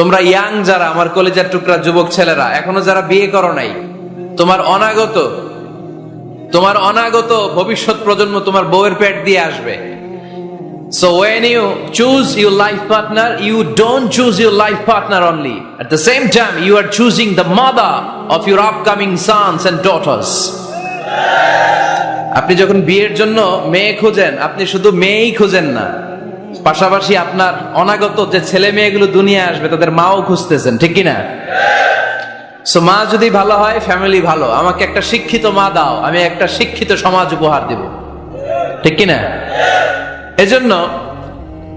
তোমরা ইয়াং যারা আমার কলেজের টুকরা যুবক ছেলেরা এখনও যারা বিয়ে করো নাই তোমার অনাগত তোমার অনাগত ভবিষ্যৎ প্রজন্ম তোমার বউয়ের পেট দিয়ে আসবে So when you choose your life partner, you don't choose your life partner only. At the same time, you are choosing the mother of your upcoming sons and daughters. আপনি যখন বিয়ের জন্য মেয়ে খোঁজেন আপনি শুধু মেয়েই খোঁজেন না পাশাপাশি আপনার অনাগত যে ছেলে মেয়েগুলো দুনিয়া আসবে, তাদের মাও খুঁজতেছেন, ঠিক কিনা? সো মা যদি ভালো হয় ফ্যামিলি ভালো। আমাকে একটা শিক্ষিত মা দাও, আমি একটা শিক্ষিত সমাজ উপহার দেব। ঠিক কিনা? এজন্য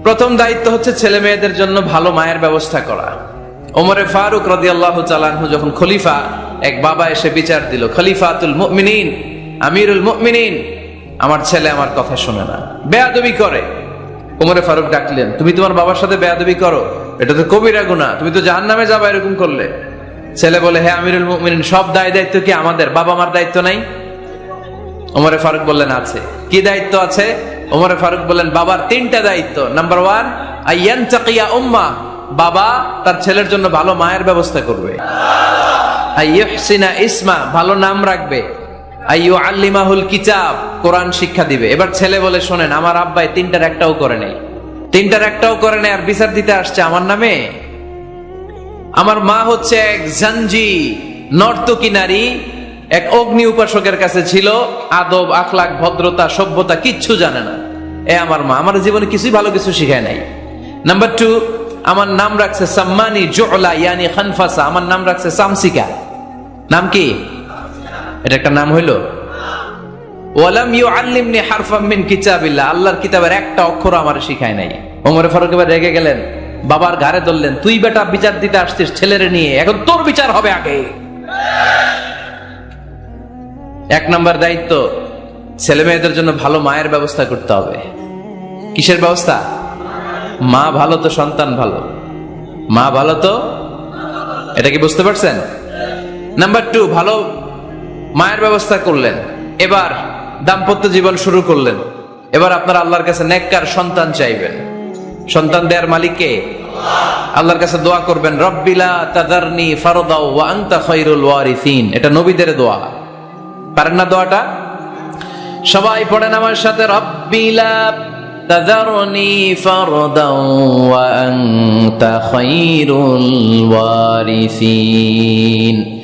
প্রথম দায়িত্ব হচ্ছে ছেলে মেয়েদের জন্য ভালো মায়ের ব্যবস্থা করা। ওমরে ফারুক রদি আল্লাহ চালানহু যখন খলিফা, এক বাবা এসে বিচার দিল, খলিফাতুল মুমিনিন, আমিরুল মুমিনিন। আমার ছেলে আমার কথা শোনে না। বেয়াদবি করে। ওমরে ফারুক ডাকলেন, তুমি তোমার বাবার সাথে বেয়াদবি করো। এটা তো কবিরা গুণা তুমি তো জাহান নামে যাবা এরকম করলে। ছেলে বলে হ্যাঁ আমিরুল মুমিনিন, সব দায় দায়িত্ব কি আমাদের? বাবা মার দায়িত্ব নাই? ওমরে ফারুক বললেন, আছে। কি দায়িত্ব আছে? ওমরে ফারুক বললেন, বাবার তিনটা দায়িত্ব। নাম্বার ওয়ান আইয়ান চাকিয়া উম্মা। বাবা তার ছেলের জন্য ভালো মায়ের ব্যবস্থা করবে। আইয়ুহসিনা ইসমা, ভালো নাম রাখবে। আইয়ু আল্লিমাহুল কিতাব, কোরআন শিক্ষা দিবে। এবার ছেলে বলে, শোনেন, আমার আব্বাই তিনটার একটাও করে নেই। তিনটার একটাও করে নেই, আর বিচার দিতে আসছে আমার নামে। আমার মা হচ্ছে এক এক অগ্নি উপাসকের কাছে ছিল, আদব আখলাক ভদ্রতা, সভ্যতা, কিচ্ছু জানে না। এ আমার মা, আমার জীবনে কিছুই ভালো কিছু শিখায় নাই। নাম্বার টু আমার নাম রাখছে সাম্মানি জোলা, ইয়ানি খানফাসা, আমার নাম রাখছে সামসিকা। নাম কি? এটা একটা নাম হইল? ওয়ালাম ইউ আল্লিমনি হারফাম মিন কিতাবিল্লাহ। আল্লাহর কিতাবের একটা অক্ষর আমার শিখায় নাই। ওমরে ফারুক এবার রেগে গেলেন। বাবার ঘাড়ে ধরলেন, তুই বেটা বিচার দিতে আসছিস ছেলেরে নিয়ে, এখন তোর বিচার হবে আগে। এক নম্বর দায়িত্ব, ছেলে মেয়েদের জন্য ভালো মায়ের ব্যবস্থা করতে হবে। কিসের ব্যবস্থা? মা ভালো তো সন্তান ভালো। মা ভালো তো? এটা কি বুঝতে পারছেন? নাম্বার টু, ভালো মায়ের ব্যবস্থা করলেন। এবার দাম্পত্য জীবন শুরু করলেন। এবার আপনার আল্লাহর কাছে নেককার সন্তান চাইবেন। সন্তান দেয়ার মালিককে আল্লাহর কাছে দোয়া করবেন রব্বিলা তাদারনি ফারদাও ওয়া আনতা খায়রুল ওয়ারিসিন। এটা নবীদের দোয়া। পারেন না দোয়াটা? সবাই পড়েন আমার সাথে রব্বিলা তাদারনি ফারদাও ওয়া আনতা খায়রুল ওয়ারিসিন।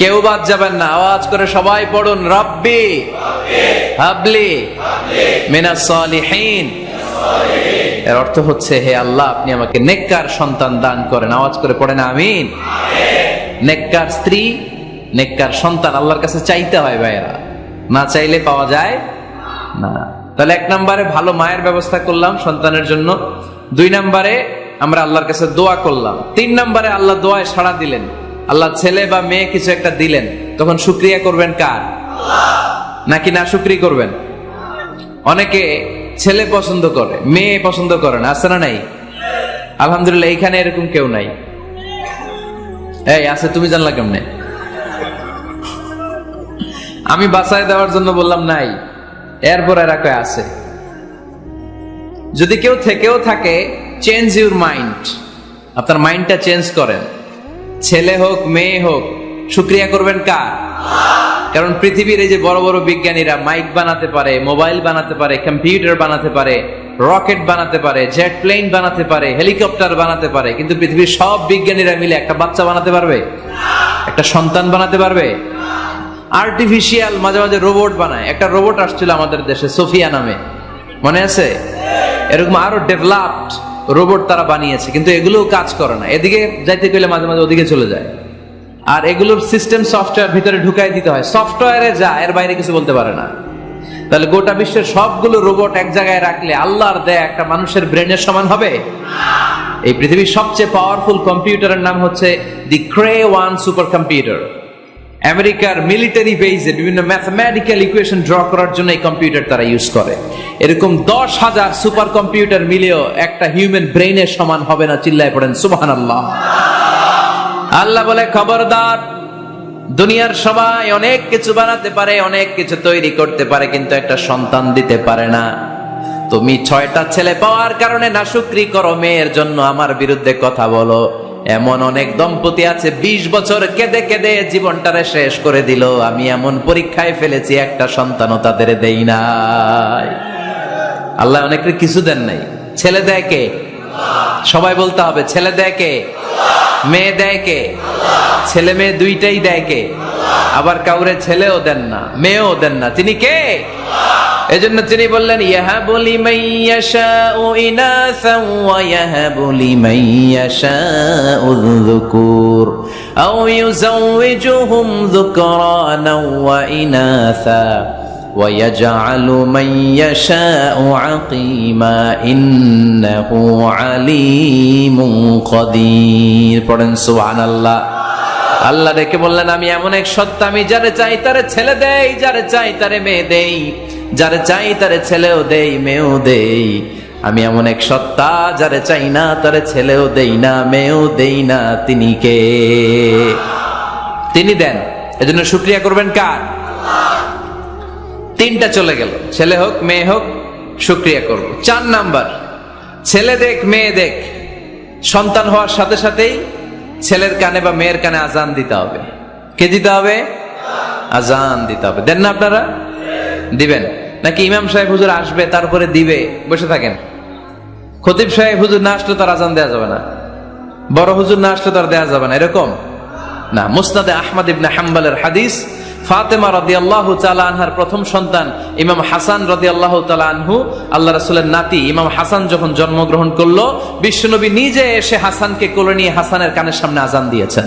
কেউ বাদ যাবেন না। আওয়াজ করে সবাই পড়ুন, রব্বি হাবলি মিনা সলিহীন। এর অর্থ হচ্ছে, হে আল্লাহ, আপনি আমাকে নেককার সন্তান দান করেন। আওয়াজ করে পড়েন, আমিন। নেককার স্ত্রী, নেককার সন্তান আল্লাহর কাছে চাইতে হয় ভাইয়েরা। না চাইলে পাওয়া যায় না। তাহলে এক নম্বরে ভালো মায়ের ব্যবস্থা করলাম সন্তানের জন্য। দুই নম্বরে আমরা আল্লাহর কাছে দোয়া করলাম। তিন নম্বরে আল্লাহ দোয়ায় সাড়া দিলেন। আল্লাহ ছেলে বা মেয়ে কিছু একটা দিলেন, তখন সুক্রিয়া করবেন কার? নাকি না সুক্রি করবেন? অনেকে ছেলে পছন্দ করে, মেয়ে পছন্দ করে না, আছে না নাই? আলহামদুলিল্লাহ, এইখানে এরকম কেউ নাই। এই, আছে, তুমি জানলা কেমনে? আমি বাসায় দেওয়ার জন্য বললাম, নাই। এরপর এরা কয়ে, আছে। যদি কেউ থেকেও থাকে চেঞ্জ ইউর মাইন্ড আপনার মাইন্ডটা চেঞ্জ করেন। ছেলে হোক, মেয়ে হোক, শুক্রিয়া করবেন কার? কারণ পৃথিবীর এই যে বড় বড় বিজ্ঞানীরা মাইক বানাতে পারে, মোবাইল বানাতে পারে, কম্পিউটার বানাতে পারে, রকেট বানাতে পারে, জেট প্লেন বানাতে পারে, হেলিকপ্টার বানাতে পারে, কিন্তু পৃথিবীর সব বিজ্ঞানীরা মিলে একটা বাচ্চা বানাতে পারবে? একটা সন্তান বানাতে পারবে? আর্টিফিশিয়াল মাঝে মাঝে রোবট বানায়। একটা রোবট আসছিল আমাদের দেশে, সোফিয়া নামে। মনে আছে? এরকম আরও ডেভেলপড রোবট তারা বানিয়েছে, কিন্তু এগুলোও কাজ করে না। এদিকে যাইতে গেলে মাঝে মাঝে ওদিকে চলে যায়। আর এগুলোর সিস্টেম সফটওয়্যার ভিতরে ঢুকাই দিতে হয়। সফটওয়্যারে যা, এর বাইরে কিছু বলতে পারে না। তাহলে গোটা বিশ্বের সবগুলো রোবট এক জায়গায় রাখলে আল্লাহর দেয় একটা মানুষের ব্রেনের সমান হবে? এই পৃথিবীর সবচেয়ে পাওয়ারফুল কম্পিউটারের নাম হচ্ছে the Cray one supercomputer আমেরিকার মিলিটারি বেইজে বিভিন্ন ম্যাথমেটিক্যাল ইকুয়েশন ড্র করার জন্য এই কম্পিউটার তারা ইউজ করে। এরকম দশ হাজার সুপার কম্পিউটার মিলেও একটা হিউম্যান ব্রেইনের সমান হবে না, চিল্লায় পড়েন সুবাহান আল্লাহ আল্লাহ বলে, খবরদার, দুনিয়ার সবাই অনেক কিছু বানাতে পারে, অনেক কিছু তৈরি করতে পারে, কিন্তু একটা সন্তান দিতে পারে না। তুমি ছয়টা ছেলে পাওয়ার কারণে না শুক্রি করো, মেয়ের জন্য আমার বিরুদ্ধে কথা বলো। এমন অনেক দম্পতি আছে ২০ বছর কেঁদে কেঁদে জীবনটারে শেষ করে দিল। আমি এমন পরীক্ষায় ফেলেছি, একটা সন্তানও তাদের দেই নাই। আল্লাহ অনেকের কিছু দেন নাই। ছেলে দেয় কে? সবাই বলতে হবে, ছেলে দেয় কে? মেয়ে দেয় কে? ছেলে মেয়ে দুইটাই দেয় কে? আবার কাউরে ছেলেও দেন না, মেয়েও দেন না। তিনি কে? এজন্য তিনি বললেন ইয়াহাবু লিমান ইয়াশাউ ইনাসান ওয়া ইয়াহাবু লিমান ইয়াশাউ যুকুর আও ইউযাওয়িজুহুম যুকরানাও ওয়া ইনাসা ويجعل من يشاء عقيما إنه عليم قدير পড়েন সুবহানাল্লাহ আল্লাহ ডেকে বললেন আমি এমন এক সত্তা আমি যারে চাই তারে ছেলে দেই যারে চাই তারে মেয়ে দেই যারে চাই তারে ছেলেও দেই, মেয়েও দেই। আমি এমন এক সত্তা যারে চাই না তারে ছেলেও দেই না, মেয়েও দেই না, তিনি কে? তিনি দেন। এজন্য শুক্রিয়া করবেন কার? তিনটা চলে গেল। ছেলে হোক, মেয়ে হোক, শুক্রিয়া করব। চার নাম্বার, ছেলে দেখ, মেয়ে দেখ। সন্তান হওয়ার সাথে সাথেই ছেলের কানে বা মেয়ের কানে আজান দিতে হবে। কে দিতে হবে? আজান দিতে হবে। দেন না আপনারা? দিবেন? নাকি ইমাম সাহেব হুজুর আসবে, তারপরে দিবে? বসে থাকেন। খতিব সাহেব হুজুর না আসলে তার আজান দেওয়া যাবে না। বড় হুজুর না আসলে তার দেওয়া যাবে না। এরকম? না মুস্তাদে আহমদ ইবনে হাম্বালের হাদিস, ফাতেমা রাদিয়াল্লাহু তাআলা আনহার প্রথম সন্তান ইমাম হাসান রাদিয়াল্লাহু তাআলা আনহু, আল্লাহ রাসূলের নাতি ইমাম হাসান যখন জন্মগ্রহণ করল, বিশ্বনবী নিজে এসে হাসানকে কোলে নিয়ে হাসানের কানের সামনে আজান দিয়েছেন।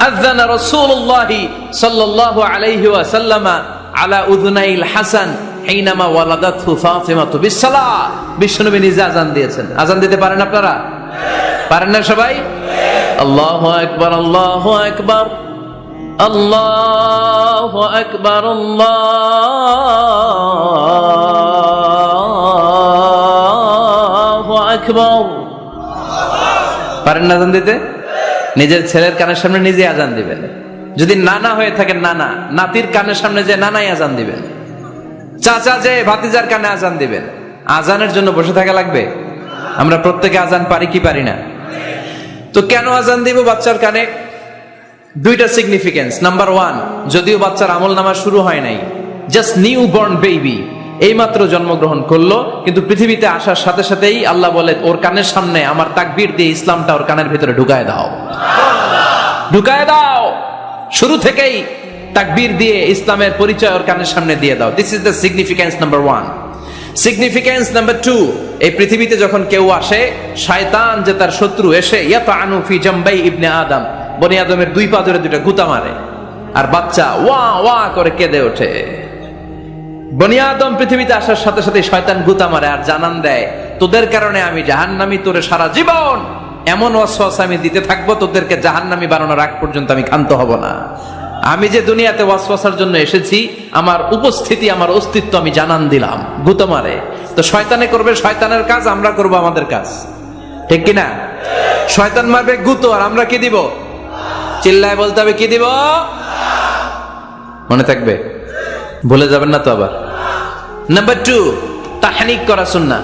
আযানা রাসূলুল্লাহ সাল্লাল্লাহু আলাইহি ওয়াসাল্লামা আলা উযুনাইল হাসান হিনামা ওয়ালাদাতহু ফাতিমাতু বিসসালাহ বিশ্বনবী নিজে আজান দিয়েছেন। আজান দিতে পারেন আপনারা? পারেন না সবাই? আল্লাহু আকবার আল্লাহু আকবার। আল্লাহু আকবার আল্লাহু আকবার। পারেন না আজান দিতে? নিজের ছেলের কানের সামনে নিজে আজান দিবেন। যদি নানা হয়ে থাকেন নানা, নাতির কানের সামনে যে নানাই আজান দিবেন চাচা যে ভাতিজার কানে আজান দিবেন আজানের জন্য বসে থাকা লাগবে? আমরা প্রত্যেকে আজান পারি কি পারি না? তো কেন আজান দিব বাচ্চার কানে? দুইটা সিগনিফিকেন্স নাম্বার ওয়ান যদিও বাচ্চার আমল নামা শুরু হয় নাই জাস্ট নিউ বর্ন বেবি এইমাত্র জন্মগ্রহণ করল, কিন্তু পৃথিবীতে আসার সাথে সাথেই আল্লাহ বলে ওর কানের সামনে আমার তাকবির দিয়ে ইসলামটা ওর কানের ভিতরে ঢুকায় দাও। ঢুকায় দাও। শুরু থেকেই তাকবীর দিয়ে ইসলামের পরিচয় ওর কানের সামনে দিয়ে দাও। This is the significance number one significance number two এই পৃথিবীতে যখন কেউ আসে, শয়তান যে তার শত্রু এসে ইয়াতা আনু ফি জাম্বাই ইবনে আদম। বনি আদমের দুই পা ধরে দুইটা গুতা মারে। আর বাচ্চা ওয়া ওয়া করে কেঁদে ওঠে। বনি আদম পৃথিবীতে আসার সাথে সাথে শয়তান গুতা মারে আর জানান দেয়, তোদের কারণে আমি জাহান্নামি, তোরে সারা জীবন এমন ওয়াসওয়াস আমি দিতে থাকব, তোদেরকে জাহান্নামি বানানোর আগ পর্যন্ত আমি ক্ষান্ত হব না। আমি যে দুনিয়াতে ওয়াসওয়াসার জন্য এসেছি, আমার উপস্থিতি, আমার অস্তিত্ব আমি জানান দিলাম। গুতো মারে। তো শয়তানে করবে শয়তানের কাজ, আমরা করব আমাদের কাজ। ঠিক কি না শয়তান মারবে গুতো, আর আমরা কি দিব? চিল্লায় বলতে হবে, কি দিব? মনে থাকবে? ভুলে যাবেন না তো আবার। নাম্বার টু তাহানিক করা শুননা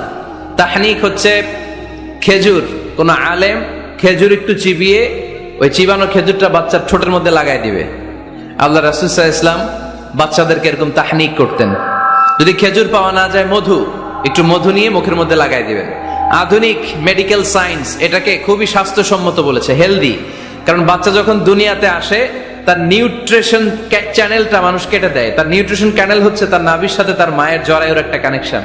তাহানিক হচ্ছে খেজুর। কোন আলেম খেজুর একটু চিবিয়ে ওই চিবানো খেজুরটা বাচ্চার ঠোঁটের মধ্যে লাগাই দিবে। আল্লাহ রাসুসাহ ইসলাম বাচ্চাদেরকে এরকম তাহনিক করতেন। যদি খেজুর পাওয়া না যায় মধু, একটু মধু নিয়ে মুখের মধ্যে লাগাই দিবেন। আধুনিক মেডিকেল সায়েন্স এটাকে খুবই স্বাস্থ্যসম্মত বলেছে, হেলদি। কারণ বাচ্চা যখন দুনিয়াতে আসে, তার নিউট্রিশন চ্যানেলটা মানুষ কেটে দেয়। তার নিউট্রিশন ক্যানেল হচ্ছে তার নাভির সাথে তার মায়ের জরায়ুর একটা কানেকশন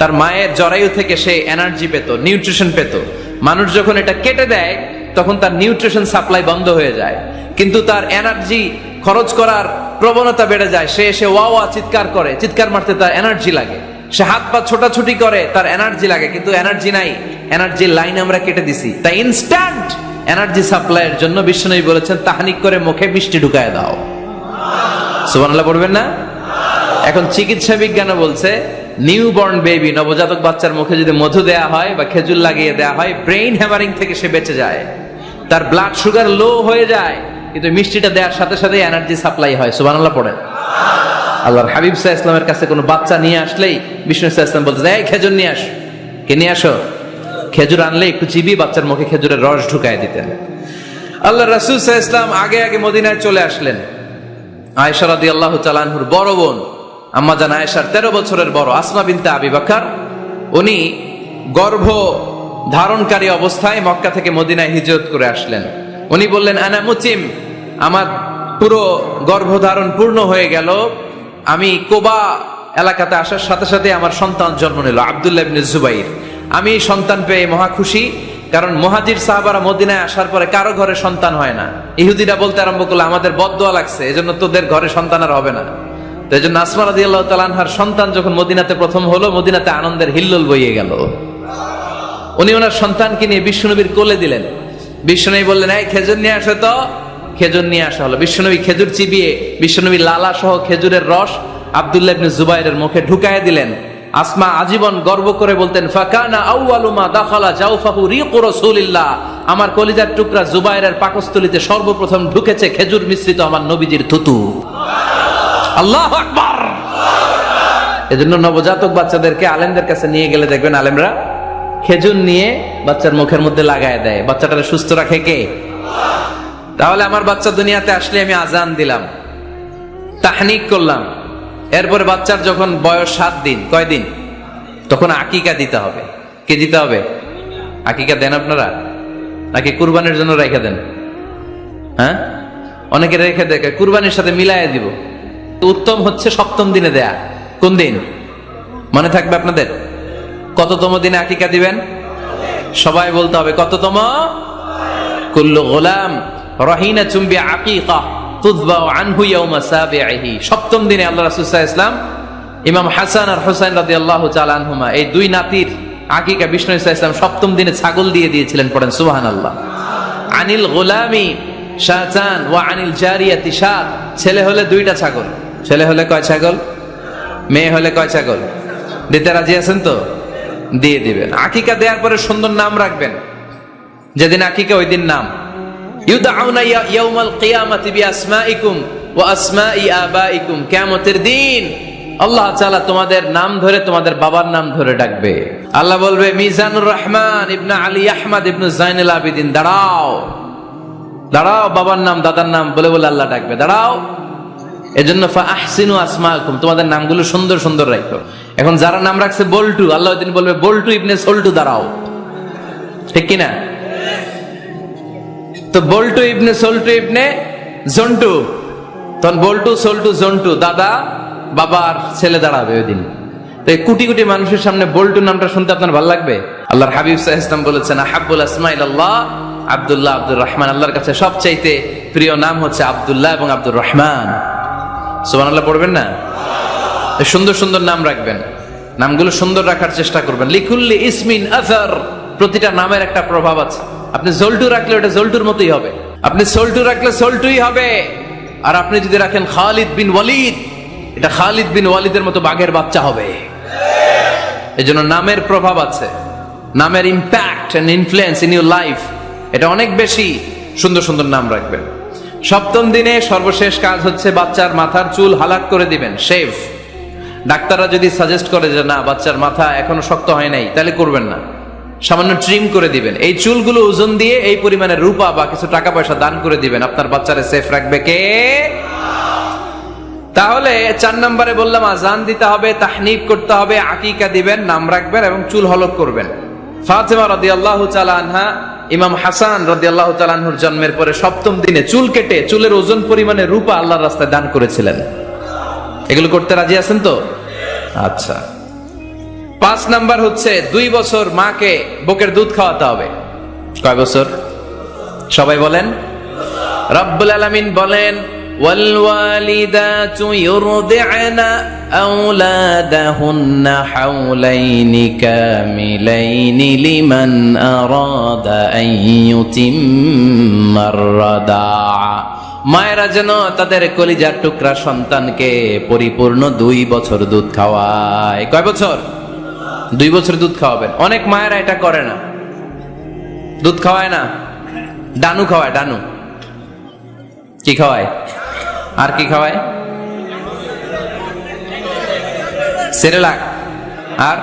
তার মায়ের জরায়ু থেকে সে এনার্জি পেত নিউট্রিশন পেত। মানুষ যখন এটা কেটে দেয়, তখন তার নিউট্রিশন সাপ্লাই বন্ধ হয়ে যায়। কিন্তু তার এনার্জি খরচ করার প্রবণতা বেড়ে যায়। সে এসে ওয়া ওয়া চিৎকার করে। চিৎকার মারতে তার এনার্জি লাগে। সে হাত পা ছোটাছুটি করে, তার এনার্জি লাগে। কিন্তু এনার্জি নাই। এনার্জির লাইন আমরা কেটে দিছি। তাই ইনস্ট্যান্ট এনার্জি সাপ্লাইয়ের জন্য বিষ্ণুনবী বলেছেন, তাহানিক করে মুখে মিষ্টি ঢুকায় দাও। সুবহানাল্লাহ, পড়বেন না? এখন চিকিৎসা বিজ্ঞানও বলছে নিউ বর্ন বেবি নবজাতক বাচ্চার মুখে যদি মধু দেয়া হয় বা খেজুর লাগিয়ে দেয়া হয় ব্রেইন হ্যামারিং থেকে সে বেঁচে যায়। তার ব্লাড সুগার লো হয়ে যায়, কিন্তু মিষ্টিটা দেওয়ার সাথে সাথে এনার্জি সাপ্লাই হয়। সুবহানাল্লাহ পড়েন। আল্লাহর হাবিব সাহা ইসলামের কাছে কোনো বাচ্চা নিয়ে আসলেই বিষ্ণু সাহা ইসলাম বলতে এই খেজুর নিয়ে আস। কে নিয়ে আসো? খেজুর আনলে একটু চিবি বাচ্চার মুখে খেজুরের রস ঢুকায় দিতেন। আল্লাহ রাসুল সাহা ইসলাম আগে আগে মদিনায় চলে আসলেন। আয়েশা রাদি আল্লাহ চালানহুর বড় বোন। আম্মা জান আয়েশার তেরো বছরের বড় আসমা বিনতে আবি বাকার, উনি গর্ভ ধারণকারী অবস্থায় মক্কা থেকে মদিনায় হিজরত করে আসলেন। উনি বললেন, আনা মুচিম, আমার পুরো গর্ভধারণ পূর্ণ হয়ে গেল। আমি কোবা এলাকাতে আসার সাথে সাথে আমার সন্তান জন্ম নিল, আবদুল্লাহ ইবনে জুবাইর। আমি সন্তান পেয়ে মহা খুশি, কারণ মহাজির সাহাবারা মদিনায় আসার পরে কারও ঘরে সন্তান হয় না। ইহুদিরা বলতে আরম্ভ করল, আমাদের বদদোয়া লাগছে, এজন্য তোদের ঘরে সন্তান আর হবে না। তো এই জন্য আসমা রাদি আল্লাহ তালানহার সন্তান যখন মদিনাতে প্রথম হলো, মদিনাতে আনন্দের হিল্লোল বইয়ে গেল। উনি ওনার সন্তানকে নিয়ে বিশ্বনবীর কোলে দিলেন। বিশ্বনবী বললেন, এই খেজুর নিয়ে আসো তো। খেজুর নিয়ে আসা হলো। বিশ্বনবী খেজুর চিবিয়ে বিশ্বনবী লালা সহ খেজুরের রস আব্দুল্লাহ ইবনে জুবাইরের মুখে ঢুকায় দিলেন। আসমা আজীবন গর্ব করে বলতেন, ফাকানা আউয়ালুমা দাখালা জাউফাহু রিকু রাসূলিল্লাহ। আমার কলিজার টুকরা জুবাইরের পাকস্থলিতে সর্বপ্রথম ঢুকেছে খেজুর মিশ্রিত আমার নবীজির থুতু। আল্লাহু আকবার। এজন্য নবজাতক বাচ্চাদেরকে আলেমদের কাছে নিয়ে গেলে দেখবেন আলেমরা খেজুর নিয়ে বাচ্চার মুখের মধ্যে লাগায় দেয়। বাচ্চাটারে সুস্থ রাখে কে? তাহলে আমার বাচ্চা দুনিয়াতে আসলে আমি আজান দিলাম, তাহনিক করলাম। এরপরে বাচ্চার যখন বয়স সাত দিন, কয় দিন? তখন আকিকা দিতে হবে। কে দিতে হবে? আকিকা দেন আপনারা? নাকি কুরবানির জন্য রেখে দেন? হ্যাঁ? অনেকে রেখে দেখে কুরবানির সাথে মিলাইয়া দিব। উত্তম হচ্ছে সপ্তম দিনে দেয়া। কোন দিন? মনে থাকবে আপনাদের? কততম দিনে আকিকা দিবেন? সবাই বলতে হবে, কততম? কুল্লু গোলাম রহিনা চুম্বি আকিকা তুদবাউ আনহু ইয়াউমা সাবিহি সপ্তম দিনে আল্লাহ রাসূল ইসলাম ইমাম হাসান আর হুসাইন রাদিয়াল্লাহু তাআলা আনহুমা, এই দুই নাতির আকিকা বিষ্ণু ইসা ইসলাম সপ্তম দিনে ছাগল দিয়ে দিয়েছিলেন পড়েন, সুবহানাল্লাহ। আনিল গোলামি শাহজান ওয়া আনিল জারিয়াতি শাত, ছেলে হলে দুইটা ছাগল। ছেলে হলে কয় ছাগল? মেয়ে হলে কয় ছাগল? দিতে রাজি আছেন তো? দিয়ে দিবেন। আকিকা দেওয়ার পরে সুন্দর নাম রাখবেন। যেদিন আকিকা ওই দিন নাম দিন আল্লাহ তাআলা তোমাদের নাম ধরে তোমাদের বাবার নাম ধরে ডাকবে। আল্লাহ বলবে, মিজানুর রহমান আলী আহমদ ইবনে জাইনুল আবিদিন, দাঁড়াও। দাঁড়াও, বাবার নাম, দাদার নাম বলে বলে আল্লাহ ডাকবে। দাঁড়াও। এজন্য আহসিনু আসমাকুম তোমাদের নামগুলো সুন্দর সুন্দর রাখো। এখন যারা নাম রাখছে বল্টু, আল্লাহ দিন বলবে, বল্টু ইবনে সল্টু, দাঁড়াও। ঠিক কিনা? তো বল্টু ইবনে সল্টু ইবনে জন্টু। তখন বল্টু, সল্টু, জন্টু, দাদা, বাবার ছেলে দাঁড়াবে ওই দিন তো কোটি কোটি মানুষের সামনে বল্টু নামটা শুনতে আপনার ভালো লাগবে? আল্লাহর হাবিব সাহ ইসলাম বলেছেন হাব্বুল আসমাইল আল্লাহ আব্দুল্লাহ আব্দুর রহমান। আল্লাহর কাছে সবচাইতে প্রিয় নাম হচ্ছে আব্দুল্লাহ এবং আব্দুর রহমান। সুবান আল্লাহ পড়বেন না? সুন্দর সুন্দর নাম রাখবেন। নামগুলো সুন্দর রাখার চেষ্টা করবেন। লিকুল্লি ইসমিন আজার প্রতিটা নামের একটা প্রভাব আছে। আপনি জল্টু রাখলে ওটা জল্টুর মতোই হবে। আপনি সল্টু রাখলে সল্টুই হবে। আর আপনি যদি রাখেন খালিদ বিন ওয়ালিদ, এটা খালিদ বিন ওয়ালিদের মতো বাঘের বাচ্চা হবে। এই জন্য নামের প্রভাব আছে। নামের impact and influence in your life এটা অনেক বেশি সুন্দর সুন্দর নাম রাখবেন। সপ্তম দিনে সর্বশেষ কাজ হচ্ছে বাচ্চার মাথার চুল হালাক করে দিবেন শেভ ডাক্তাররা যদি সাজেস্ট করে যে না, বাচ্চার মাথা এখনও শক্ত হয় নাই, তাহলে করবেন না। সামান্য ট্রিম করে দিবেন। এই চুলগুলো ওজন দিয়ে এই পরিমাণে রূপা বা কিছু টাকা পয়সা দান করে দিবেন। আপনার বাচ্চারে সেফ রাখবে কে? তাহলে চার নম্বরে বললাম, আজান দিতে হবে তাহনিক করতে হবে, আকিকা দিবেন, নাম রাখবেন এবং চুল হলক করবেন। ফাতেমা রদি আল্লাহ আনহা ইমাম হাসান রদি আল্লাহ তালাহুর জন্মের পরে সপ্তম দিনে চুল কেটে চুলের ওজন পরিমাণে রূপা আল্লাহর রাস্তায় দান করেছিলেন। এগুলো করতে রাজি আছেন তো? আচ্ছা। পাঁচ নাম্বার হচ্ছে দুই বছর মাকে বুকের দুধ খাওয়াতে হবে। কয় বছর? সবাই বলেন? রব্বুল আলমিন বলেন والوالدات يرضعن أولادهن حولين كاملين لمن أراد أن يتم الرضاعة মায়েরা যেন তাদের কলিজার টুকরা সন্তানকে পরিপূর্ণ দুই বছর দুধ খাওয়ায় কয় বছর দুই বছর দুধ খাওয়াবেন অনেক মায়েরা এটা করে না দুধ খাওয়ায় না ডানু খাওয়ায় ডানু কি খাওয়ায় আর কি খাওয়ায়? সেরেলাক। আর?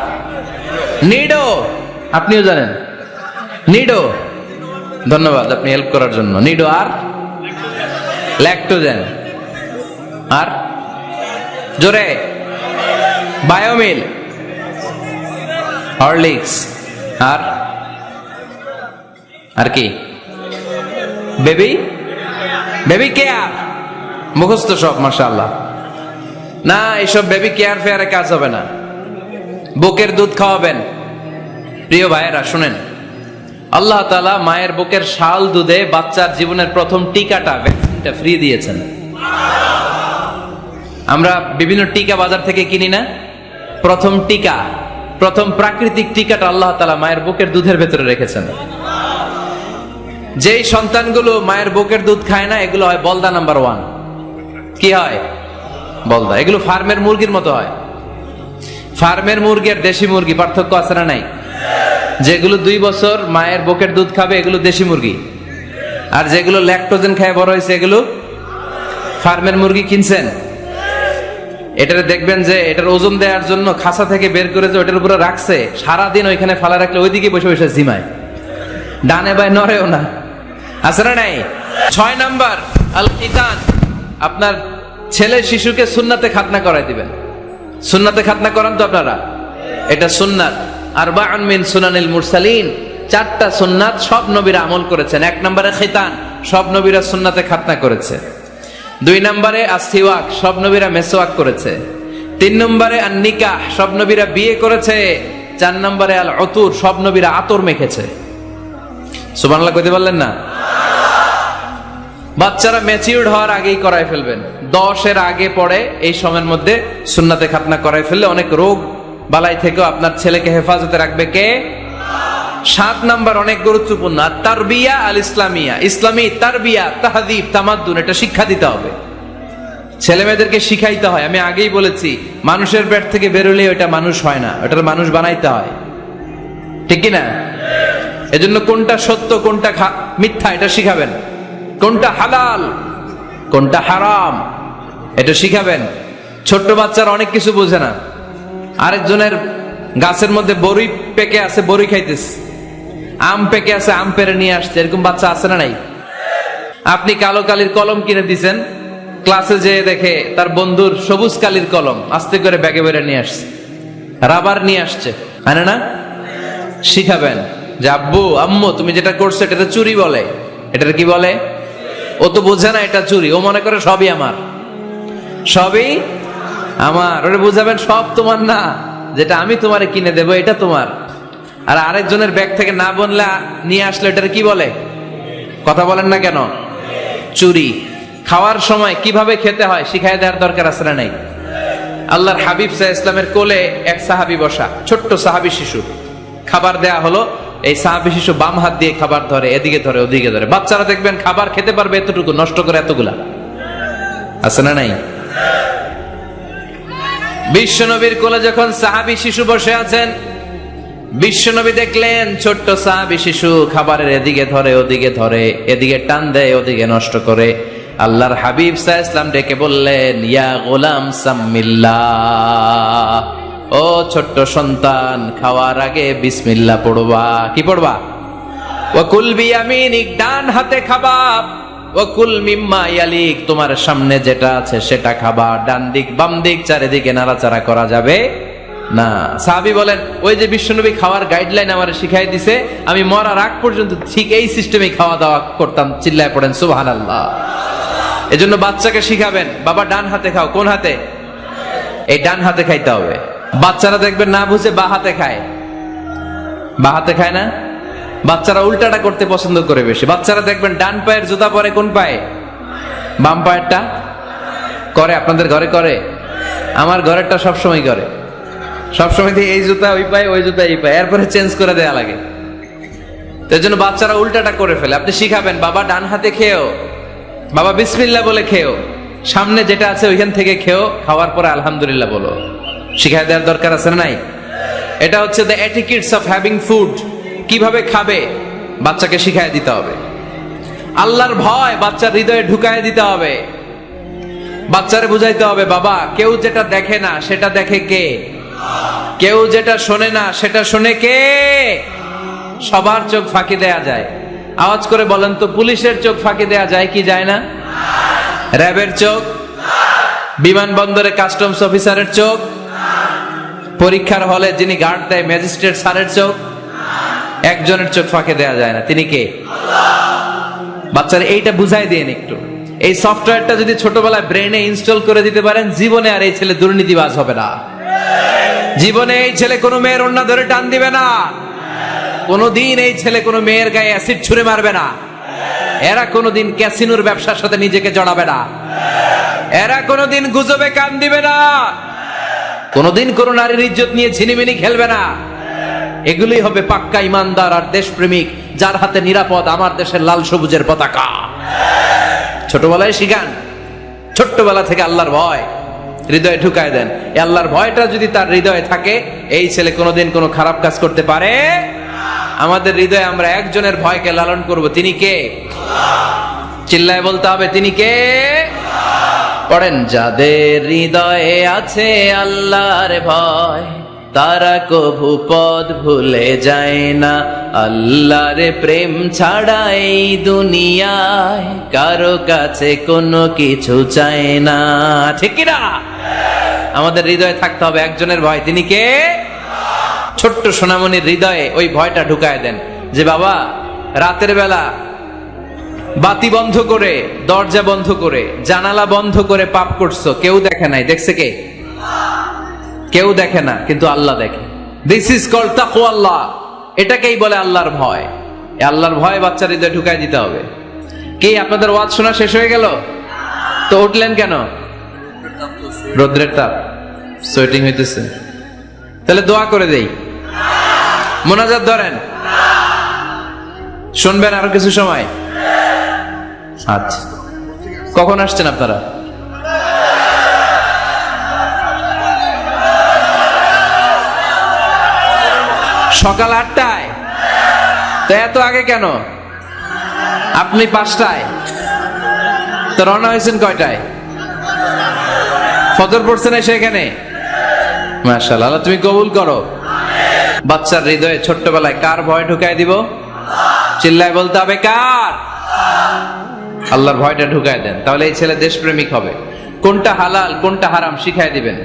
নিডো। আপনিও জানেন। নিডো। ধন্যবাদ আপনি হেল্প করার জন্য। নিডো আর? ল্যাকটোজেন আর? জোরে। বায়োমিল হরলিক্স আর? আর কি? বেবি বেবি কেয়ার মুখস্থ সব, মাশাআল্লাহ। না, এইসব বেবি কেয়ার ফেয়ারে কাজ হবে না। বুকের দুধ খাওয়াবেন। প্রিয় ভাইয়েরা, শুনেন। আল্লাহ তালা মায়ের বুকের শাল দুধে বাচ্চার জীবনের প্রথম টিকাটা ভ্যাকসিনটা ফ্রি দিয়েছেন। আমরা বিভিন্ন টিকা বাজার থেকে কিনি না। প্রথম টিকা, প্রথম প্রাকৃতিক টিকাটা আল্লাহ তালা মায়ের বুকের দুধের ভেতরে রেখেছেন। যেই সন্তানগুলো মায়ের বুকের দুধ খায় না, এগুলো হয় বলদা নাম্বার ওয়ান। কি হয়? বলদা এগুলো ফার্মের মুরগির মতো হয়। ফার্মের মুরগি আর দেশি মুরগি, পার্থক্য আছে না নাই? যেগুলো দুই বছর মায়ের বুকের দুধ খাবে, এগুলো দেশি মুরগি। আর যেগুলো ল্যাকটোজেন খায় বড় হয়েছে, এগুলো ফার্মের মুরগি কিনছেন। এটারে দেখবেন যে এটার ওজন দেওয়ার জন্য খাসা থেকে বের করে যে ওটার উপরে রাখছে, সারাদিন ওইখানে ফালা রাখলে ওইদিকে বসে বসে জিমায়। ডানে বাই নড়েও না। আছে না নাই? ছয় নাম্বার আল কিতান আপনার ছেলে শিশুকে সুন্নাতে খাতনা করাই দিবেন। সুন্নাতে খাতনা করান তো আপনারা? এটা সুন্নাত। আর মিন সুনানিল মুরসালিন। চারটা সুন্নাত সব নবীরা আমল করেছেন। এক নম্বরে খিতান, সব নবীরা সুন্নাতে খাতনা করেছে। দুই নম্বরে আসিওয়াক সব নবীরা মেসোয়াক করেছে। তিন নম্বরে আর নিকাহ সব নবীরা বিয়ে করেছে। চার নম্বরে আল অতুর সব নবীরা আতর মেখেছে। সুবানাল্লাহ কইতে পারলেন না? বাচ্চারা ম্যাচিউর্ড হওয়ার আগেই করাই ফেলবেন। দশের আগে পরে এই সময়ের মধ্যে সুন্নাতে খাতনা করাই ফেললে অনেক রোগ বালাই থেকেও আপনার ছেলেকে হেফাজতে রাখবে কে? সাত নাম্বার অনেক গুরুত্বপূর্ণ আর তারবিয়া আল ইসলামিয়া ইসলামী তারবিয়া, তাহাদিব, তামাদ্দুন, এটা শিক্ষা দিতে হবে। ছেলে মেয়েদেরকে শিখাইতে হয়, আমি আগেই বলেছি, মানুষের পেট থেকে বেরোলে ওটা মানুষ হয় না, ওটার মানুষ বানাইতে হয়। ঠিক কি না এজন্য কোনটা সত্য, কোনটা মিথ্যা, এটা শিখাবেন। কোনটা হালাল, কোনটা হারাম, এটা শিখাবেন। ছোট্ট বাচ্চারা অনেক কিছু বোঝে না। আরেকজনের গাছের মধ্যে বড়ি পেকে আছে, বড়ি খাইতেছে। আম পেকে আছে, আম পেরে নিয়ে আসছে। এরকম বাচ্চা আছে না নাই? আপনি কালো কালির কলম কিনে দিছেন, ক্লাসে যেয়ে দেখে তার বন্ধুর সবুজ কালির কলম আস্তে করে ব্যাগে বেড়ে নিয়ে আসছে। রাবার নিয়ে আসছে। আনে না? শিখাবেন যে, আব্বু, আম্মু, তুমি যেটা করছ, এটাতে চুরি বলে। এটার কি বলে? ও তো বোঝে না এটা চুরি, ও মনে করে সবই আমার। সবই আমার ওটা বুঝাবেন, সব তোমার না, যেটা আমি তোমারে কিনে দেবো, এটা তোমার। আর আরেকজনের ব্যাগ থেকে না বললে নিয়ে আসলে এটার কি বলে? কথা বলেন না কেন? চুরি। খাওয়ার সময় কীভাবে খেতে হয় শিখাই দেওয়ার দরকার আছে না নাই? আল্লাহর হাবিব সাহ ইসলামের কোলে এক সাহাবি বসা, ছোট্ট সাহাবি শিশু। খাবার দেয়া হলো এই সাহাবি শিশু বাম হাত দিয়ে খাবার ধরে, এদিকে ধরে, ওদিকে ধরে। বাচ্চারা দেখবেন খাবার খেতে পারবে এতটুকু, নষ্ট করে এতগুলা। আছে না নাই? বিশ্বনবীর কোলে যখন সাহাবি শিশু বসে আছেন, বিশ্বনবী দেখলেন ছোট্ট সাহাবি শিশু খাবারের এদিকে ধরে, ওদিকে ধরে, এদিকে টান দেয়, ওদিকে নষ্ট করে। আল্লাহর হাবিব সাহ ইসলাম ডেকে বললেন, ইয়া গোলাম সাম্মিল্লাহ। ও ছোট্ট সন্তান, খাওয়ার আগে বিসমিল্লা পড়বা। কি পড়বা? ওয়াকুল বিয়ামিনিক, ডান হাতে খাবা। ওয়াকুল মিম্মা ইয়ালিক, তোমার সামনে যেটা আছে সেটা খাবা। ডান দিক, বাম দিক, চারিদিকে নাড়াচাড়া করা যাবে না। সাহাবি বলেন, ওই যে বিশ্বনবী খাওয়ার গাইডলাইন আমার শিখাই দিছে, আমি মরার আগ পর্যন্ত ঠিক এই সিস্টেমে খাওয়া দাওয়া করতাম, চিল্লায় পড়েন, সুবহানাল্লাহ। এজন্য বাচ্চাকে শিখাবেন, বাবা, ডান হাতে খাও, কোন হাতে? এই ডান হাতে খাইতে হবে। বাচ্চারা দেখবেন না বুঝে বা হাতে খায়। বা হাতে খায় না? বাচ্চারা উল্টাটা করতে পছন্দ করে বেশি। বাচ্চারা দেখবেন ডান পায়ের জুতা পরে কোন পায়ে? বাম পায়েরটা? করে, আপনাদের ঘরে করে। আমার ঘরেরটা সবসময় করে। সবসময় দিয়ে এই জুতা, ওই পায়ে, ওই জুতা, এই পায়। এরপরে চেঞ্জ করে দেয়া লাগে। তো এই জন্য বাচ্চারা উল্টাটা করে ফেলে। আপনি শিখাবেন, বাবা, ডান হাতে খেয়েও। বাবা, বিসমিল্লা বলে খেয়েও। সামনে যেটা আছে ওইখান থেকে খেও খাওয়ার পরে আলহামদুলিল্লাহ বলো। শিখাই দেওয়ার দরকার আছে না নাই? এটা হচ্ছে the etiquettes of having food কীভাবে খাবে? বাচ্চাকে শিখাই দিতে হবে। আল্লাহর ভয় বাচ্চার হৃদয়ে ঢুকায় দিতে হবে। বাচ্চারে বুঝাইতে হবে, বাবা, কেউ যেটা দেখে না, সেটা দেখে কে? কেউ যেটা শোনে না, সেটা শোনে কে? সবার চোখ ফাঁকি দেয়া যায়। আওয়াজ করে বলেন তো, পুলিশের চোখ ফাঁকি দেয়া যায় কি যায় না? র্যাবের চোখ? বিমানবন্দরে কাস্টমস অফিসারের চোখ? পরীক্ষার হলে যিনি গার্ড দেয় ম্যাজিস্ট্রেট স্যারের চোখ, একজনের চোখ ফাঁকে দেয়া যায় না। তিনি কে? বাচ্চারা, এইটা বুঝাই দিন একটু। এই সফটওয়্যারটা যদি ছোটবেলায় ব্রেনে ইনস্টল করে দিতে পারেন, জীবনে আর এই ছেলে দুর্নীতিবাজ হবে না। জীবনে এই ছেলে কোনো মেয়ের অন্য ধরে টান দিবে না। কোনোদিন এই ছেলে কোনো মেয়ের গায়ে অ্যাসিড ছুঁড়ে মারবে না। এরা কোনোদিন ক্যাসিনোর ব্যবসার সাথে নিজেকে জড়াবে না। এরা কোনোদিন গুজবে কান দিবে না। কোনোদিন কোনো নারীর ইজ্জত নিয়ে ঝিনিমিনি খেলবে না। এগুলি হবে পাক্কা ইমানদার আর দেশপ্রেমিক, যার হাতে নিরাপদ আমার দেশের লাল সবুজের পতাকা। ছোটবেলায় শিখান, ছোট্টবেলা থেকে আল্লাহর ভয়। হৃদয়ে ঢুকায় দেন। এই আল্লাহর ভয়টা যদি তার হৃদয়ে থাকে, এই ছেলে কোনোদিন কোনো খারাপ কাজ করতে পারে? আমাদের হৃদয়ে আমরা একজনের ভয়কে লালন করব। তিনি কে? চিল্লায় বলতে হবে, তিনি কে? পড়েন, যাদের হৃদয়ে আছে আল্লাহর ভয়, তারা কভু পদ ভুলে যায় না। আল্লাহর প্রেম ছাড়া এই দুনিয়ায় কারও কাছে কোনো কিছু চায় না। ঠিক না? আমাদের হৃদয়ে থাকতে হবে একজনের ভয়। তিনি কে? ছোট্ট সোনামণির হৃদয়ে ওই ভয়টা ঢুকায় দেন যে, বাবা, রাতের বেলা বাতি বন্ধ করে, দরজা বন্ধ করে, জানালা বন্ধ করে পাপ করছ। কেউ দেখে নাই। দেখছে কে? কেউ দেখে না, কিন্তু আল্লাহ দেখে। দিস ইজ কল তাকু আল্লাহ এটাকেই বলে আল্লাহর ভয়। আল্লাহর ভয় বাচ্চার হৃদয়ে ঢুকাই দিতে হবে। কি, আপনাদের ওয়াজ শোনা শেষ হয়ে গেল? তো উঠলেন কেন? রোদ্রের তাপ। সোয়েটিং হইতেছে। তাহলে দোয়া করে দেই। মোনাজাত ধরেন। শুনবেন আরও কিছু সময়। আচ্ছা। কখন আসছেন আপনারা? সকাল আটটায়? তো এত আগে কেন? আপনি পাঁচটায়? তো রওনা হয়েছেন কয়টায়? ফজর পড়ছেন এসে এখানে? মাশাআল্লাহ, আল্লাহ তুমি কবুল করো। বাচ্চার হৃদয়ে ছোট্টবেলায় কার ভয় ঢুকাই দিব? চিল্লায় বলতে হবে কার? আল্লাহর ভয়টা ঢুকায় দেন। তাহলে এই ছেলে দেশপ্রেমিক হবে। কোনটা হালাল, কোনটা হারাম শিখাই দিবেন।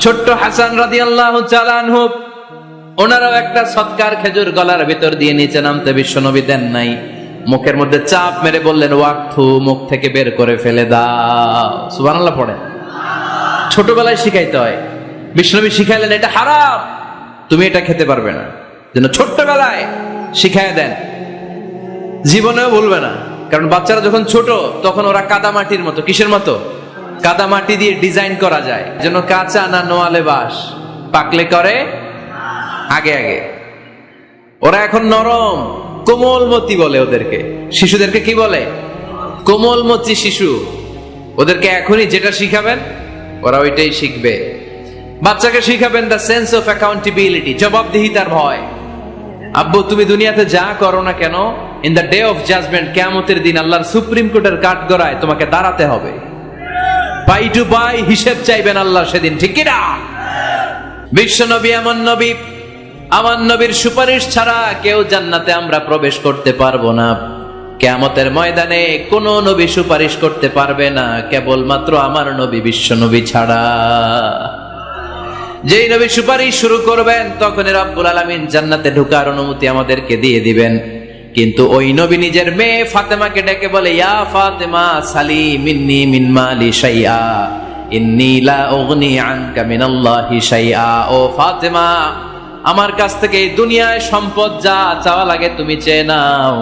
ছোট্ট হাসান রাদি আল্লাহ চালানহু ওনারাও একটা সৎকার খেজুর গলার ভিতর দিয়ে নিচে নামতে বিশ্বনবী দেন নাই। মুখের মধ্যে চাপ মেরে বললেন ওয়াক্থু মুখ থেকে বের করে ফেলে দাও। সুবহানাল্লাহ পড়ে ছোটবেলায় শিখাইতে হয়। বিষ্ণবী শিখাইলেন, এটা হারাম, তুমি এটা খেতে পারবে না। যেন ছোট্টবেলায় শিখাই দেন। জীবনেও বলবে না। কারণ বাচ্চারা যখন ছোট, তখন ওরা কাদামাটির মতো, কিসের মতো? কাদামাটি দিয়ে ডিজাইন করা যায়। যেন কাঁচা না নোয়ালে বাস। পাকলে করে আগে আগে। ওরা এখন নরম, কোমলমতি বলে ওদেরকে। শিশুদেরকে কি বলে? কোমলমতি শিশু। ওদেরকে এখনই যেটা শিখাবেন, ওরা ওইটাই শিখবে। বাচ্চাকে শিখাবেন দ্য সেন্স অফ অ্যাকাউন্টেবিলিটি জবাবদিহিতার ভয়। আব্বু, তুমি দুনিয়াতে যা করো না কেন in the day of judgement কেমতের দিন আল্লাহর সুপ্রিম কোর্টের কাঠ গড়ায় তোমাকে দাঁড়াতে হবে। পাই টু পাই হিসেব চাইবেন আল্লাহ সেদিন, ঠিক কিনা? বিশ্ব নবী এমন নবী, আমার নবীর সুপারিশ ছাড়া কেউ জান্নাতে আমরা প্রবেশ করতে পারব না। কেয়ামতের ময়দানে কোন নবী সুপারিশ করতে পারবে না, কেবলমাত্র আমার নবী বিশ্ব নবী ছাড়া। যেই নবী সুপারিশ শুরু করবেন তখন রব্বুল আলামিন জান্নাতে ঢুকার অনুমতি আমাদেরকে দিয়ে দিবেন। কিন্তু ওই নবী নিজের মেয়ে ফাতেমাকে ডেকে বলে, ইয়া ফাতেমা, সালি মিন্নি মিন মালি শাইআ, ইন্নী লা উগনি আনকা মিনাল্লাহি শাইআ। ও ফাতেমা, আমার কাছ থেকে দুনিয়ায় সম্পদ যা চাওয়া লাগে তুমি চেয়ে নাও।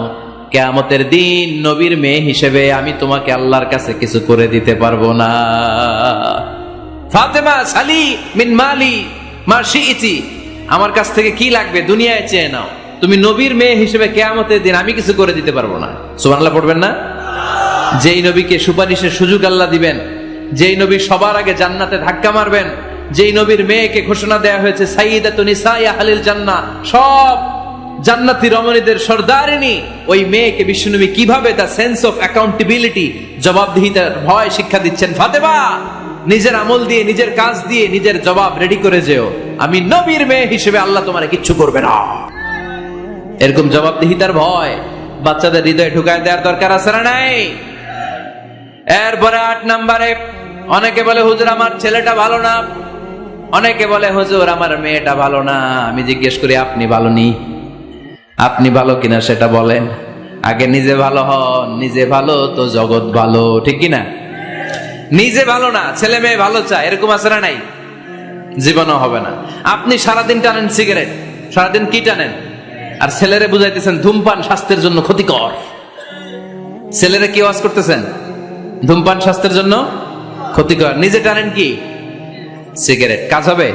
কেয়ামতের দিন নবীর মেয়ে হিসেবে আমি তোমাকে আল্লাহর কাছে কিছু করে দিতে পারব না। ফাতেমা, সালি মিন মালি মা শিইতি আমার কাছ থেকে কি লাগবে দুনিয়ায় চেয়ে নাও। তুমি নবীর মেয়ে হিসেবে কেয়ামতের দিন আমি কিছু করে দিতে পারব না। সুবহানাল্লাহ পড়বেন না? যেই নবীকে সুপারিশের সুযোগ আল্লাহ দিবেন, যেই নবী সবার আগে জান্নাতে ধাক্কা মারবেন, যেই নবীর মেয়েকে ঘোষণা দেয়া হয়েছে জান্নাহ, সব জান্নাতি রমণীদের সর্দারিনী, ওই মেয়েকে বিশ্বনবী কীভাবে তার সেন্স অফ অ্যাকাউন্টেবিলিটি জবাবদিহিতার ভয় শিক্ষা দিচ্ছেন? ফাতেমা, নিজের আমল দিয়ে, নিজের কাজ দিয়ে, নিজের জবাব রেডি করে যেও। আমি নবীর মেয়ে হিসেবে আল্লাহ তোমার কিচ্ছু করবে না। এরকম জবাবদিহিতার ভয় বাচ্চাদের হৃদয়ে ঢুকায় দেওয়ার দরকার আছে না নাই? এরপরে আট নাম্বারে, অনেকে বলে, হুজুর, আমার ছেলেটা ভালো না। অনেকে বলে, হুজুর, আমার মেয়েটা ভালো না। আমি জিজ্ঞেস করি, আপনি ভালো নি? আপনি ভালো কিনা সেটা বলেন। আগে নিজে ভালো হন, নিজে ভালো তো জগৎ ভালো। ঠিক কিনা? নিজে ভালো না, ছেলে মেয়ে ভালো চায়, এরকম আছে না নাই? জীবনও হবে না। আপনি সারাদিন টানেন সিগারেট, সারাদিন কি টানেন? আর ছেলেরে বুঝাইতেছেন, ধূমপান স্বাস্থ্যের জন্য ক্ষতিকর। ছেলেরে কি ওয়াজ করতেছেন? ধূমপান স্বাস্থ্যের জন্য ক্ষতিকর। নিজে টানেন কি? সিগারেট। কাজ হবে?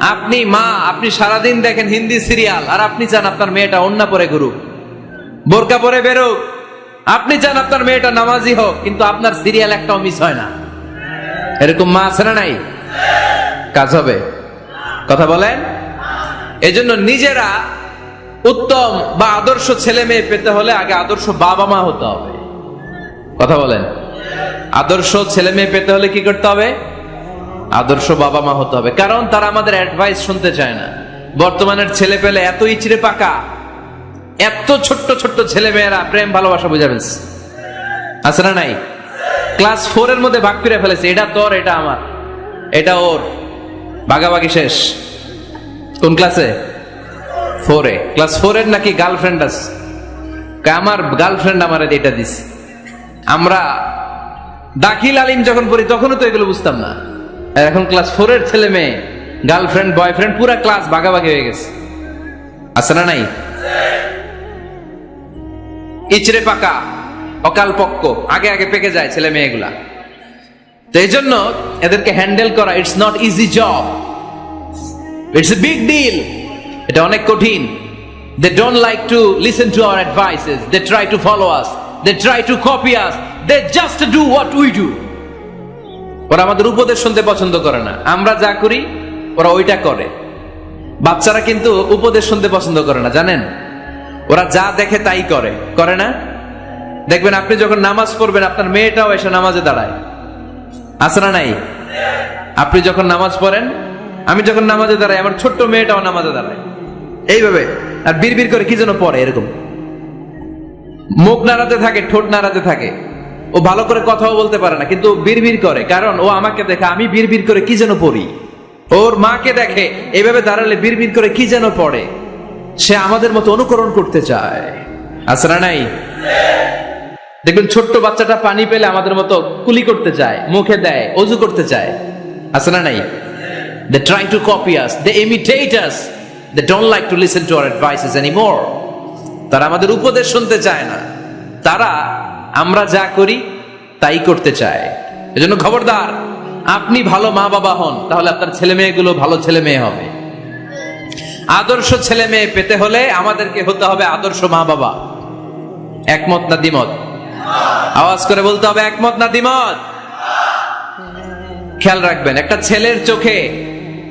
আপনি মা, আপনি সারাদিন দেখেন হিন্দি সিরিয়াল, আর আপনি চান আপনার মেয়েটা অন্য পরে ঘুরুক। বোরকা পরে বেরুক। আপনি চান আপনার মেয়েটা নামাজি হোক, কিন্তু আপনার সিরিয়াল একটাও মিস হয় না। এরকম মা আছে না নাই? কাজ হবে। কথা বলেন? এজন্য নিজেরা উত্তম বা আদর্শ ছেলে মেয়ে পেতে হলে আগে আদর্শ বাবা মা হতে হবে। কথা বলেন? আদর্শ ছেলে মেয়ে পেতে হলে কি করতে হবে? আদর্শ বাবা মা হতে হবে। কারণ তারা আমাদের অ্যাডভাইস শুনতে চায় না। বর্তমানের ছেলে পেলে এত ইচড়ে পাকা, এত ছোট্ট ছোট্ট ছেলে মেয়েরা প্রেম, ভালোবাসা বুঝাবেন আছে না নাই? ক্লাস ফোর এর মধ্যে ভাগ করে ফেলেছে। এটা তোর, এটা আমার। এটা ওর। বাগাবাগি শেষ। কোন ক্লাসে? ফোরে। ক্লাস ফোর এর নাকি গার্লফ্রেন্ড আছে? আমার গার্লফ্রেন্ড আমার এটা দিস আমরা দাখিল আলিম যখন পড়ি, তখনও তো এগুলো বুঝতাম না। এখন ক্লাস ফোর এর ছেলে মেয়ে, গার্লফ্রেন্ড, বয়ফ্রেন্ড, পুরা ক্লাস ভাগাভাগি হয়ে গেছে। আছে না নাই? ইচড়ে পাকা, অকাল পক্ক, আগে আগে পেকে যায় ছেলে মেয়েগুলা। তো এই জন্য এদেরকে হ্যান্ডেল করা it's not easy job it's a big deal এটা অনেক কঠিন। They don't like to listen to our advices they try to follow us they try to copy us they just do what we do ওরা আমাদের উপদেশ শুনতে পছন্দ করে না। আমরা যা করি, ওরা ওইটা করে। বাচ্চারা কিন্তু উপদেশ শুনতে পছন্দ করে না, জানেন? ওরা যা দেখে তাই করে। করে না? দেখবেন আপনি যখন নামাজ পড়বেন, আপনার মেয়েটাও এসে নামাজে দাঁড়ায়। না নাই? আপনি যখন নামাজ পড়েন, আমি যখন নামাজে দাঁড়াই, আমার ছোট্ট মেয়েটাও নামাজে দাঁড়ায়। এইভাবে। আর বিড়বিড় করে কি যেন পড়ে এরকম। মুখ নাড়াতে থাকে, ঠোঁট নাড়াতে থাকে। ও ভালো করে কথাও বলতে পারে না, কিন্তু বিড়বিড় করে, কারণ ও আমাকে দেখে আমি বিড়বিড় করে কি যেন পড়ি। ওর মাকে দেখে এইভাবে দাঁড়ালে বিড়বিড় করে কি যেন পড়ে। সে আমাদের মতো অনুকরণ করতে চায়। না নাই? দেখবেন ছোট্ট বাচ্চাটা পানি পেলে আমাদের মতো কুলি করতে চায়, মুখে দেয়, অজু করতে চায়। না নাই? They try to copy us they imitate us they don't like to listen to our advices anymore তারা আমাদের উপদেশ শুনতে চায় না। তারা আমরা যা করি, তাই করতে চায়। এজন্য খবরদার, আপনি ভালো মা বাবা হন, তাহলে আপনার ছেলে মেয়েগুলো ভালো ছেলে মেয়ে হবে। আদর্শ ছেলে মেয়ে পেতে হলে আমাদেরকে হতে হবে আদর্শ মা বাবা একমত না দ্বিমত? আওয়াজ করে বলতে হবে একমত না দ্বিমত? খেয়াল রাখবেন, একটা ছেলের চোখে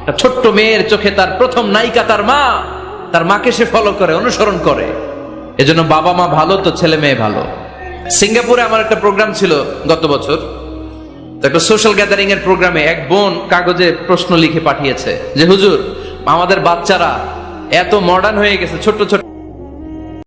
একটা ছোট্ট মেয়ের চোখে তার প্রথম নায়িকা তার মা। তার মাকে সে ফলো করে, অনুসরণ করে। এজন্য বাবা মা ভালো তো ছেলে মেয়ে ভালো। সিঙ্গাপুরে আমার একটা প্রোগ্রাম ছিল গত বছর। একটা সোশ্যাল গ্যাদারিং এর প্রোগ্রামে এক বোন কাগজে প্রশ্ন লিখে পাঠিয়েছে যে, হুজুর, আমাদের বাচ্চারা এত মডার্ন হয়ে গেছে, ছোট্ট ছোট্ট